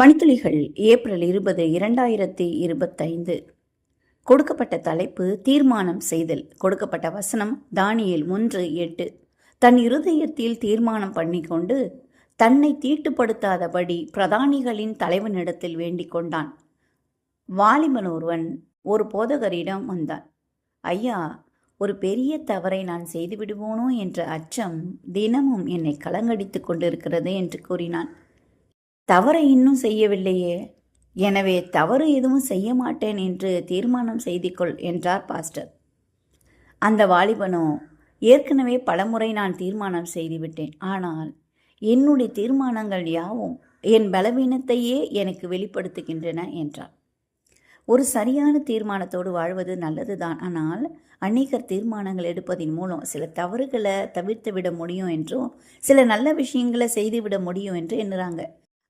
பணித்துளிகள் April இருபது இரண்டாயிரத்தி இருபத்தைந்து. கொடுக்கப்பட்ட தலைப்பு தீர்மானம் செய்தல். கொடுக்கப்பட்ட வசனம் தானியில் ஒன்று எட்டு. தன் இருதயத்தில் தீர்மானம் பண்ணிக்கொண்டு தன்னை தீட்டுப்படுத்தாதபடி பிரதானிகளின் தலைவனிடத்தில் வேண்டிக் கொண்டான். வாலிபன் ஒருவன் ஒரு போதகரிடம் வந்தான். ஐயா ஒரு பெரிய தவறை நான் செய்து விடுவோனோ? என்ற அச்சம் தினமும் என்னை கலங்கடித்துக் கொண்டிருக்கிறது என்று கூறினான். தவறை இன்னும் செய்யவில்லையே. எனவே தவறு எதுவும் செய்ய மாட்டேன் என்று தீர்மானம் செய்து கொள் என்றார் பாஸ்டர். அந்த வாலிபனோ ஏற்கனவே பலமுறை நான் தீர்மானம் செய்துவிட்டேன். ஆனால் என்னுடைய தீர்மானங்கள் யாவும் என் பலவீனத்தையே எனக்கு வெளிப்படுத்துகின்றன என்றார். ஒரு சரியான தீர்மானத்தோடு வாழ்வது நல்லதுதான். ஆனால் அநேகர் தீர்மானங்கள் எடுப்பதின் மூலம் சில தவறுகளை தவிர்த்து விட முடியும் என்றும் சில நல்ல விஷயங்களை செய்துவிட முடியும் என்று எண்ணுறாங்க.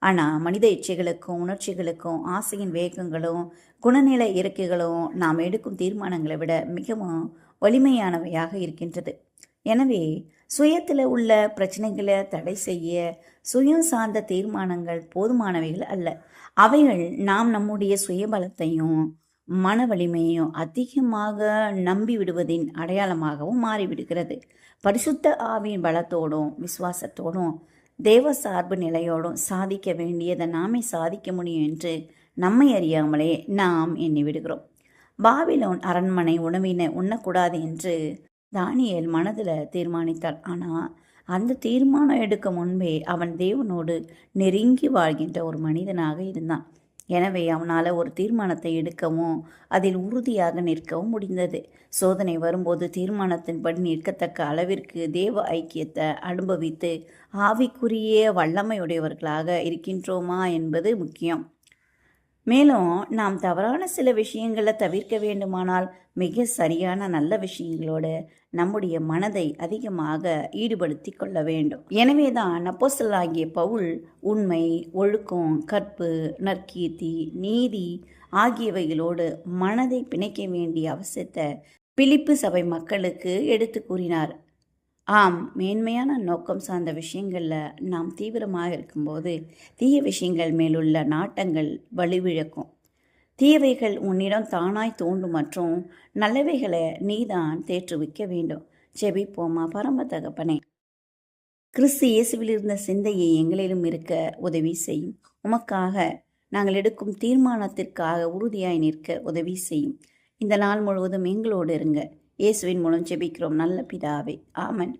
ஆனால் மனித இச்சைகளுக்கும் உணர்ச்சிகளுக்கும் ஆசையின் வேகங்களும் குணநிலை இறக்கைகளும் நாம் எடுக்கும் தீர்மானங்களை விட மிகவும் வலிமையானவையாக இருக்கின்றது. எனவே சுயத்தில் உள்ள பிரச்சனைகளை தடை செய்ய சுயம் சார்ந்த தீர்மானங்கள் போதுமானவைகள் அல்ல. அவைகள் நாம் நம்முடைய சுயபலத்தையும் மன வலிமையும் அதிகமாக நம்பி விடுவதின் அடையாளமாகவும் மாறிவிடுகிறது. பரிசுத்த ஆவியின் பலத்தோடும் விசுவாசத்தோடும் தேவ சார்பு நிலையோடும் சாதிக்க வேண்டியதை நாமே சாதிக்க முடியும் என்று நம்மை அறியாமலே நாம் எண்ணி விடுகிறோம். பாபிலோன் அரண்மனை உணவினை உண்ணக்கூடாது என்று தானியல் மனதில் தீர்மானித்தாள். ஆனால் அந்த தீர்மானம் எடுக்க முன்பே அவன் தேவனோடு நெருங்கி வாழ்கின்ற ஒரு மனிதனாக இருந்தான். எனவே அவனால் ஒரு தீர்மானத்தை எடுக்கவும் அதில் உறுதியாக நிற்கவும் முடிந்தது. சோதனை வரும்போது தீர்மானத்தின்படி நிற்கத்தக்க அளவிற்கு தேவ ஐக்கியத்தை அனுபவித்து ஆவிக்குரிய வல்லமையுடையவர்களாக இருக்கின்றோமா என்பது முக்கியம். மேலும் நாம் தவறான சில விஷயங்களை தவிர்க்க வேண்டுமானால் மிக சரியான நல்ல விஷயங்களோடு நம்முடைய மனதை அதிகமாக ஈடுபடுத்தி கொள்ள வேண்டும். எனவே தான் ஆகிய பவுல் உண்மை ஒழுக்கம் கற்பு நற்கீர்த்தி நீதி ஆகியவைகளோடு மனதை பிணைக்க வேண்டிய அவசியத்தை பிலிப்பு சபை மக்களுக்கு எடுத்து கூறினார். ஆம் மேன்மையான நோக்கம் சார்ந்த விஷயங்களில் நாம் தீவிரமாக இருக்கும்போது தீய விஷயங்கள் மேலுள்ள நாட்டங்கள் வலுவிழக்கும். தீயவைகள் உன்னிடம் தானாய் தோண்டும் மற்றும் நல்லவைகளை நீதான் தேற்றுவிக்க வேண்டும். செபிப்போமா பரம தகப்பனே. கிறிஸ்து இயேசுவில் இருந்த சிந்தையை எங்களிலும் இருக்க உதவி செய்யும். உமக்காக நாங்கள் எடுக்கும் தீர்மானத்திற்காக உறுதியாய் நிற்க உதவி செய்யும். இந்த நாள் முழுவதும் எங்களோடு இருங்க. இயேசுவின் மூலம் ஜெபிக்கிறோம். நல்ல பிதாவே. ஆமன்.